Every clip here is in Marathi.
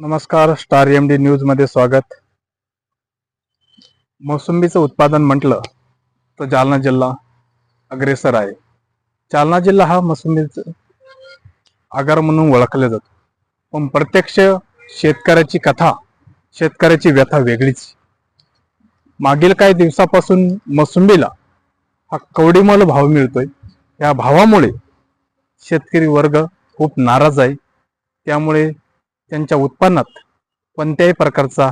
नमस्कार स्टार एम डी न्यूजमध्ये स्वागत. मोसंबीचं उत्पादन म्हटलं तर जालना जिल्हा अग्रेसर आहे. जालना जिल्हा हा मोसंबीचं आगार म्हणून ओळखला जातो. पण प्रत्यक्ष शेतकऱ्याची कथा शेतकऱ्याची व्यथा वेगळीच. मागील काही दिवसापासून मोसंबीला हा कवडीमोल भाव मिळतोय. या भावामुळे शेतकरी वर्ग खूप नाराज आहे. त्यामुळे त्यांच्या उत्पन्नात कोणत्याही प्रकारचा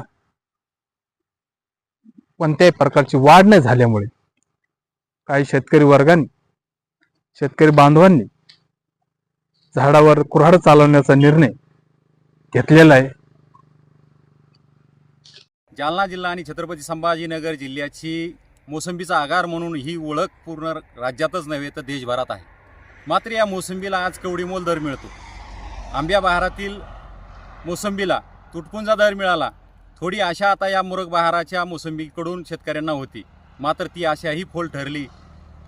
कोणत्याही प्रकारची वाढ नाही झाल्यामुळे. काही शेतकरी वर्गाने शेतकरी बांधवांनी झाडावर कुऱ्हाड चालवण्याचा निर्णय घेतलेला आहे. जालना जिल्हा आणि छत्रपती संभाजीनगर जिल्ह्याची मोसंबीचा आगार म्हणून ही ओळख पूर्ण राज्यातच नव्हे तर देशभरात आहे. मात्र या मोसंबीला आज कवडीमोल दर मिळतो. आंब्या बहारातील मोसंबीला तुटपुंजा दर मिळाला. थोडी आशा आता या मुरग बहाराच्या मोसंबीकडून शेतकऱ्यांना होती. मात्र ती आशाही फोल ठरली.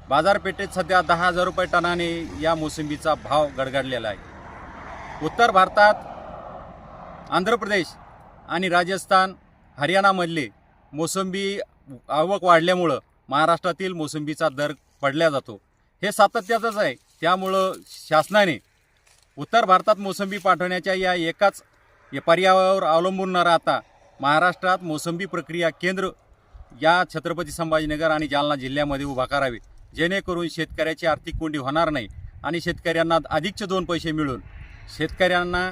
बाजारपेठेत सध्या दहा हजार रुपये टनाने या मोसंबीचा भाव गडगडलेला आहे. उत्तर भारतात आंध्र प्रदेश आणि राजस्थान हरियाणामधले मोसंबी आवक वाढल्यामुळं महाराष्ट्रातील मोसंबीचा दर पडला जातो. हे सातत्याचंच आहे. त्यामुळं शासनाने उत्तर भारतात मोसंबी पाठवण्याच्या या एकाच पर्यायावर अवलंबून न राहता महाराष्ट्रात मोसंबी प्रक्रिया केंद्र या छत्रपती संभाजीनगर आणि जालना जिल्ह्यामध्ये उभा करावे. जेणेकरून शेतकऱ्याची आर्थिक कोंडी होणार नाही आणि शेतकऱ्यांना अधिकचे दोन पैसे मिळून शेतकऱ्यांना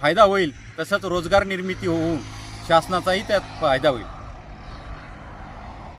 फायदा होईल तसंच रोजगार निर्मिती होऊन शासनाचाही त्यात फायदा होईल.